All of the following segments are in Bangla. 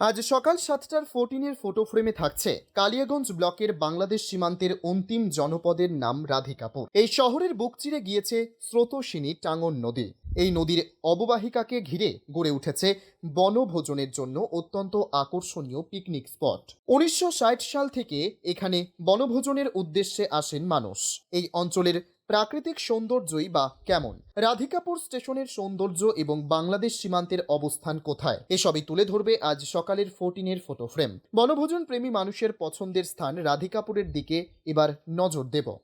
আজ সকাল সাতটার ফোরটিনের ফটো ফ্রেমে থাকছে কালিয়াগঞ্জ ব্লকের বাংলাদেশ সীমান্তের অন্তিম জনপদের নাম রাধিকাপুর এই শহরের বুক চিরে গিয়েছে স্রোতস্বিনী টাঙ্গন নদী। এই নদীর অববাহিকাকে ঘিরে গড়ে উঠেছে বনভোজনের জন্য অত্যন্ত আকর্ষণীয় পিকনিক স্পট উনিশশো ষাট সাল থেকে এখানে বনভোজনের উদ্দেশ্যে আসেন মানুষ। এই অঞ্চলের প্রাকৃতিক সৌন্দর্যই বা কেমন? রাধিকাপুর স্টেশনের সৌন্দর্য এবং বাংলাদেশ সীমান্তের অবস্থান কোথায়? এসবই তুলে ধরবে আজ সকালের ফোর্টিনের ফটো ফ্রেম। বনভোজন প্রেমী মানুষের পছন্দের স্থান রাধিকাপুরের দিকে, এবার নজর দেব।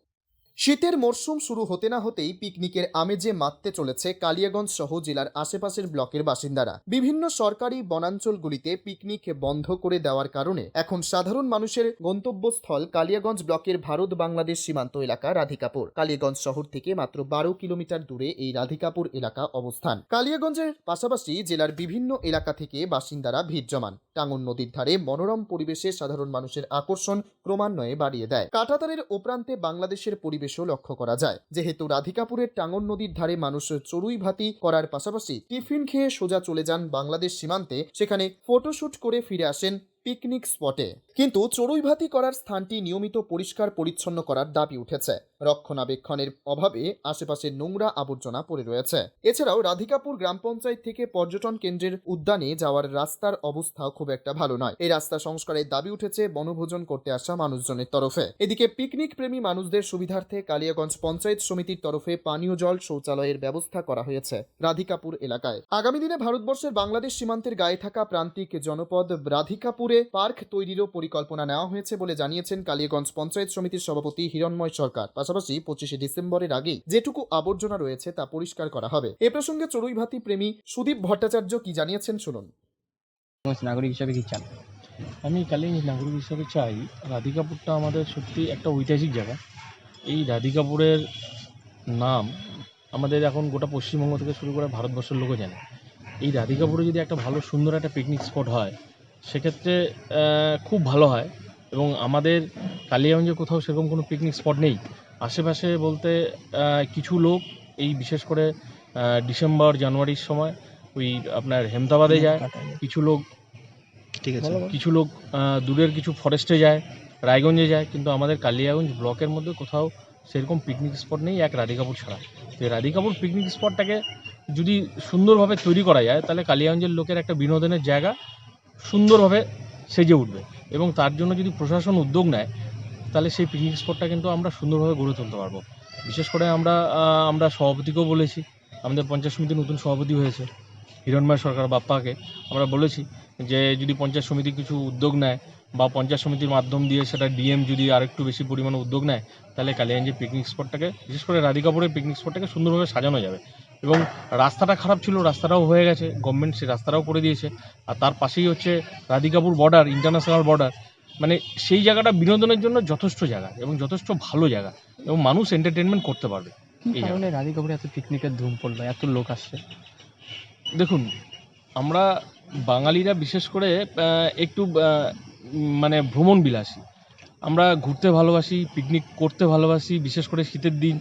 শীতের মরশুম শুরু হতে না হতেই পিকনিকের আমেজে মাততে চলেছে কালিয়াগঞ্জ সহ জেলার আশেপাশের ব্লকের বাসিন্দারা। বিভিন্ন সরকারি বনাঞ্চলগুলিতে পিকনিক বন্ধ করে দেওয়ার কারণে এখন সাধারণ মানুষের গন্তব্যস্থল কালিয়াগঞ্জ ব্লকের ভারত বাংলাদেশ সীমান্ত এলাকা রাধিকাপুর। কালিয়াগঞ্জ শহর থেকে মাত্র বারো কিলোমিটার দূরে এই রাধিকাপুর এলাকা অবস্থান। কালিয়াগঞ্জের পাশাপাশি জেলার বিভিন্ন এলাকা থেকে বাসিন্দারা ভিড় জমান। টাঙ্গন নদীর ধারে মনোরম পরিবেশে সাধারণ মানুষের আকর্ষণ ক্রমান্বয়ে বাড়িয়ে দেয়। কাটাতারের ওপ্রান্তে বাংলাদেশের পরিবেশও লক্ষ্য করা যায়। যেহেতু রাধিকাপুরের টাঙ্গন নদীর ধারে মানুষ চড়ুই ভাতি করার পাশাপাশি টিফিন খেয়ে সোজা চলে যান বাংলাদেশ সীমান্তে, সেখানে ফটোশুট করে ফিরে আসেন পিকনিক স্পটে। কিন্তু চড়ুইভাতি করার স্থানটি নিয়মিত পরিষ্কার পরিচ্ছন্ন করার দাবি উঠেছে। রক্ষণাবেক্ষণের অভাবে আশেপাশে নোংরা আবর্জনা পড়ে রয়েছে। এছাড়াও রাধিকাপুর গ্রাম পঞ্চায়েত থেকে পর্যটন কেন্দ্রের উদ্যানে যাওয়ার রাস্তার অবস্থা খুব একটা ভালো নয়। এই রাস্তা সংস্কারের দাবি উঠেছে বনভোজন করতে আসা মানুষজনের তরফে। এদিকে পিকনিক প্রেমী মানুষদের সুবিধার্থে কালিয়াগঞ্জ পঞ্চায়েত সমিতির তরফে পানীয় জল শৌচালয়ের ব্যবস্থা করা হয়েছে রাধিকাপুর এলাকায়। আগামী দিনে ভারতবর্ষের বাংলাদেশ সীমান্তের গায়ে থাকা প্রান্তিক জনপদ রাধিকাপুরে পার্ক তৈরিরও পরিকল্পনা নেওয়া হয়েছে বলে জানিয়েছেন কালিয়াগঞ্জ পঞ্চায়েত সমিতির সভাপতি হিরণময় সরকার। পাশাপাশি পঁচিশে ডিসেম্বরের আগেই যেটুকু আবর্জনা রয়েছে তা পরিষ্কার করা হবে। এ প্রসঙ্গে চড়ুইভাতি প্রেমী সুদীপ ভট্টাচার্য কি জানিয়েছেন শুনুন। নাগরিক হিসাবে কি চান আমি কালিগঞ্জ নাগরিক হিসাবে চাই, রাধিকাপুরটা আমাদের সত্যি একটা ঐতিহাসিক জায়গা। এই রাধিকাপুরের নাম আমাদের এখন গোটা পশ্চিমবঙ্গ থেকে শুরু করে ভারতবর্ষের লোকও জানে। এই রাধিকাপুরে যদি একটা ভালো, সুন্দর একটা পিকনিক স্পট হয়, সেক্ষেত্রে খুব ভালো হয়। এবং আমাদের কালিয়াগঞ্জে কোথাও সেরকম কোনো পিকনিক স্পট নেই। আশেপাশে বলতে কিছু লোক এই বিশেষ করে ডিসেম্বর জানুয়ারির সময় ওই আপনার হেমতাবাদে যায়। কিছু লোক ঠিক আছে। কিছু লোক দূরের কিছু ফরেস্টে যায় রায়গঞ্জে যায় কিন্তু আমাদের কালিয়াগঞ্জ ব্লকের মধ্যে কোথাও সেরকম পিকনিক স্পট নেই এক রাধিকাপুর ছাড়া। তো এই রাধিকাপুর পিকনিক স্পটটাকে যদি সুন্দরভাবে তৈরি করা যায় তাহলে কালিয়াগঞ্জের লোকের একটা বিনোদনের জায়গা সুন্দরভাবে সেজে উঠবে। এবং তার জন্য যদি প্রশাসন উদ্যোগ নেয় তাহলে সেই পিকনিক স্পটটা কিন্তু আমরা সুন্দরভাবে গড়ে তুলতে পারব। বিশেষ করে আমরা আমরা সভাপতিকেও বলেছি, আমাদের পঞ্চায়েত সমিতির নতুন সভাপতি হয়েছে হিরণময় সরকার বাপ্পাকে। আমরা বলেছি যে যদি পঞ্চায়েত সমিতি কিছু উদ্যোগ নেয় বা পঞ্চায়েত সমিতির মাধ্যম দিয়ে সেটা ডিএম যদি আরেকটু বেশি পরিমাণে উদ্যোগ নেয়, তাহলে কালিয়াঞ্জের পিকনিক স্পটটাকে বিশেষ করে রাধিকাপুরের পিকনিক স্পটটাকে সুন্দরভাবে সাজানো যাবে। এবং রাস্তাটা খারাপ ছিল, রাস্তাটাও হয়ে গেছে গভর্নমেন্ট সেই রাস্তাটাও করে দিয়েছে। আর তার পাশেই হচ্ছে রাধিকাপুর বর্ডার ইন্টারন্যাশনাল বর্ডার মানে সেই জায়গাটা বিনোদনের জন্য যথেষ্ট জায়গা এবং যথেষ্ট ভালো জায়গা এবং মানুষ এন্টারটেনমেন্ট করতে পারবে এই কারণে রাধিকাপুরে এত পিকনিকের ধুম পড়ল? এত লোক আসছে? দেখুন আমরা বাঙালিরা বিশেষ করে একটু মানে ভ্রমণ বিলাসী। আমরা ঘুরতে ভালোবাসি পিকনিক করতে ভালোবাসি বিশেষ করে শীতের দিন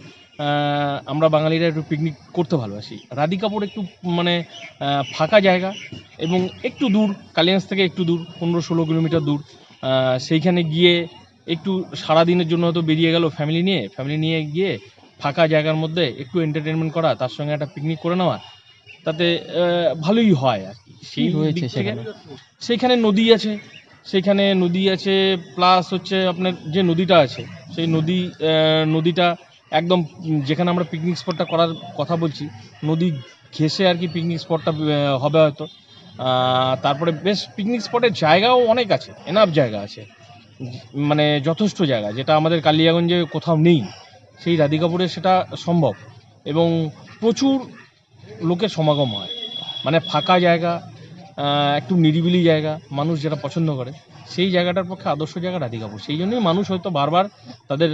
আমরা বাঙালিরা একটু পিকনিক করতে ভালোবাসি। রাধিকাপুর একটু মানে ফাঁকা জায়গা এবং একটু দূর কালিয়াঞ্জ থেকে একটু দূর পনেরো ষোলো কিলোমিটার দূর। সেইখানে গিয়ে একটু সারাদিনের জন্য হয়তো বেরিয়ে গেল ফ্যামিলি নিয়ে। ফ্যামিলি নিয়ে গিয়ে ফাঁকা জায়গার মধ্যে একটু এন্টারটেনমেন্ট করা তার সঙ্গে একটা পিকনিক করে নেওয়া। তাতে ভালোই হয় আর কি। সেই রয়েছে থেকে সেখানে? সেইখানে নদী আছে। সেইখানে নদী আছে প্লাস হচ্ছে আপনার যে নদীটা আছে সেই নদী নদীটা একদম যেখানে আমরা পিকনিক স্পটটা করার কথা বলছি নদী ঘেসে আর কি পিকনিক স্পটটা হবে হয়তো। তারপরে বেশ পিকনিক স্পটের জায়গাও অনেক আছে এনাফ জায়গা আছে। মানে যথেষ্ট জায়গা, যেটা আমাদের কালিয়াগঞ্জে কোথাও নেই। সেই রাধিকাপুরে সেটা সম্ভব এবং প্রচুর লোকের সমাগম হয়। মানে ফাঁকা জায়গা একটু নিরিবিলি জায়গা, মানুষ যেটা পছন্দ করে। সেই জায়গাটার পক্ষে আদর্শ জায়গা রাধিকাপুর সেই জন্যই মানুষ হয়তো বারবার তাদের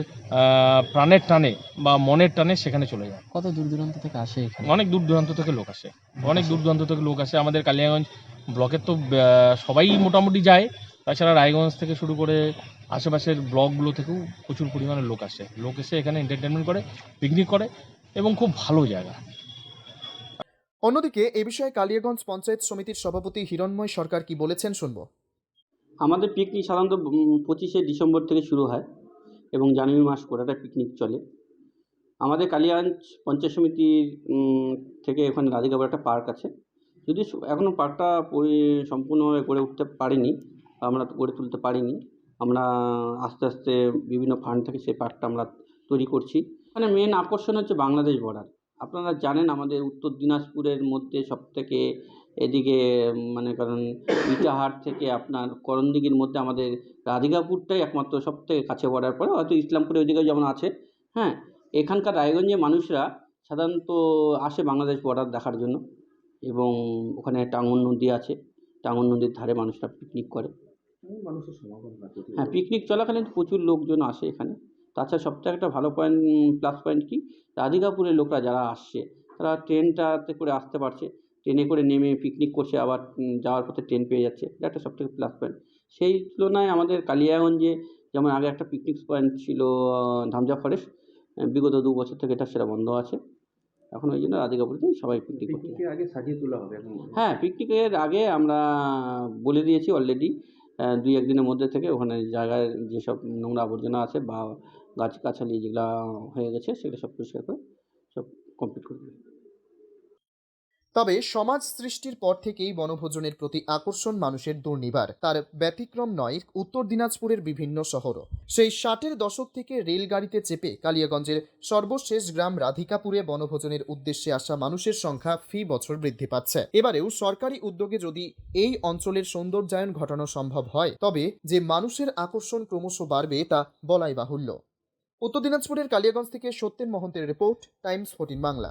প্রাণের টানে বা মনের টানে সেখানে চলে যায়। কত দূর দূরান্ত থেকে আসে অনেক দূর দূরান্ত থেকে লোক আসে। অনেক দূর দূরান্ত থেকে লোক আসে। আমাদের কালিয়াগঞ্জ ব্লকের তো সবাই মোটামুটি যায়। তাছাড়া রায়গঞ্জ থেকে শুরু করে আশেপাশের ব্লকগুলো থেকেও প্রচুর পরিমাণে লোক আসে। লোক এসে এখানে এন্টারটেনমেন্ট করে পিকনিক করে এবং খুব ভালো জায়গা। অন্যদিকে এ বিষয়ে কালিয়াগঞ্জ পঞ্চায়েত সমিতির সভাপতি হিরণময় সরকার কি বলেছেন শুনব। আমাদের পিকনিক সাধারণত পঁচিশে ডিসেম্বর থেকে শুরু হয় এবং জানুয়ারি মাস গোটাটা পিকনিক চলে। আমাদের কালিয়াগঞ্জ পঞ্চায়েত সমিতির থেকে ওখানে রাধিকাপুর একটা পার্ক আছে। যদি এখনও পার্কটা পরি- সম্পূর্ণভাবে গড়ে উঠতে পারিনি, আমরা গড়ে তুলতে পারিনি। আমরা আস্তে আস্তে বিভিন্ন ফান্ড থেকে সেই পার্কটা আমরা তৈরি করছি। মানে মেন আকর্ষণ হচ্ছে বাংলাদেশ বর্ডার আপনারা জানেন আমাদের উত্তর দিনাজপুরের মধ্যে সবথেকে এদিকে মানে কারণ ইটাহার থেকে আপনার করণদিঘির মধ্যে আমাদের রাধিকাপুরটাই একমাত্র সব থেকে কাছে পড়ার পরে হয়তো ইসলামপুরের ওইদিকেও যেমন আছে। হ্যাঁ এখানকার রায়গঞ্জের মানুষরা সাধারণত আসে বাংলাদেশ বর্ডার দেখার জন্য এবং ওখানে টাঙ্গন নদী আছে। টাঙ্গন নদীর ধারে মানুষরা পিকনিক করে। মানুষের সমাগম হ্যাঁ পিকনিক চলাকালীন প্রচুর লোকজন আসে এখানে। তাছাড়া সবথেকে একটা ভালো পয়েন্ট প্লাস পয়েন্ট কি? রাধিকাপুরের লোকরা যারা আসছে তারা ট্রেনটাতে করে আসতে পারছে। ট্রেনে করে নেমে পিকনিক করছে আবার যাওয়ার পথে ট্রেন পেয়ে যাচ্ছে। এটা একটা সবথেকে প্লাস পয়েন্ট সেই তুলনায় আমাদের কালিয়াগঞ্জে যেমন আগে একটা পিকনিক পয়েন্ট ছিল ধামজা ফরেস্ট বিগত দু বছর থেকে এটা সেটা বন্ধ আছে। এখন ওই জন্য রাধিকা রাধিকাপুরেতেই সবাই পিকনিক করতে আগে সাজিয়ে তোলা হবে হ্যাঁ পিকনিকের আগে আমরা বলে দিয়েছি অলরেডি দুই একদিনের মধ্যে থেকে ওখানে জায়গায় যেসব নোংরা আবর্জনা আছে বা গাছ গাছালি যেগুলো হয়ে গেছে সেগুলো সব পরিষ্কার করে সব কমপ্লিট করে দেবে। তবে সমাজ সৃষ্টির পর থেকেই বনভোজনের প্রতি আকর্ষণ মানুষের দুর্নিবার। তার ব্যতিক্রম নয়, উত্তর দিনাজপুরের বিভিন্ন শহরও। সেই ষাটের দশক থেকে রেলগাড়িতে চেপে কালিয়াগঞ্জের সর্বশেষ গ্রাম রাধিকাপুরে বনভোজনের উদ্দেশ্যে আসা মানুষের সংখ্যা ফি বছর বৃদ্ধি পাচ্ছে। এবারেও সরকারি উদ্যোগে যদি এই অঞ্চলের সৌন্দর্যায়ন ঘটানো সম্ভব হয়, তবে যে মানুষের আকর্ষণ ক্রমশ বাড়বে তা বলাই বাহুল্য। উত্তর দিনাজপুরের কালিয়াগঞ্জ থেকে সত্যেন মহন্তের রিপোর্ট, টাইমস ফোর্টিন বাংলা।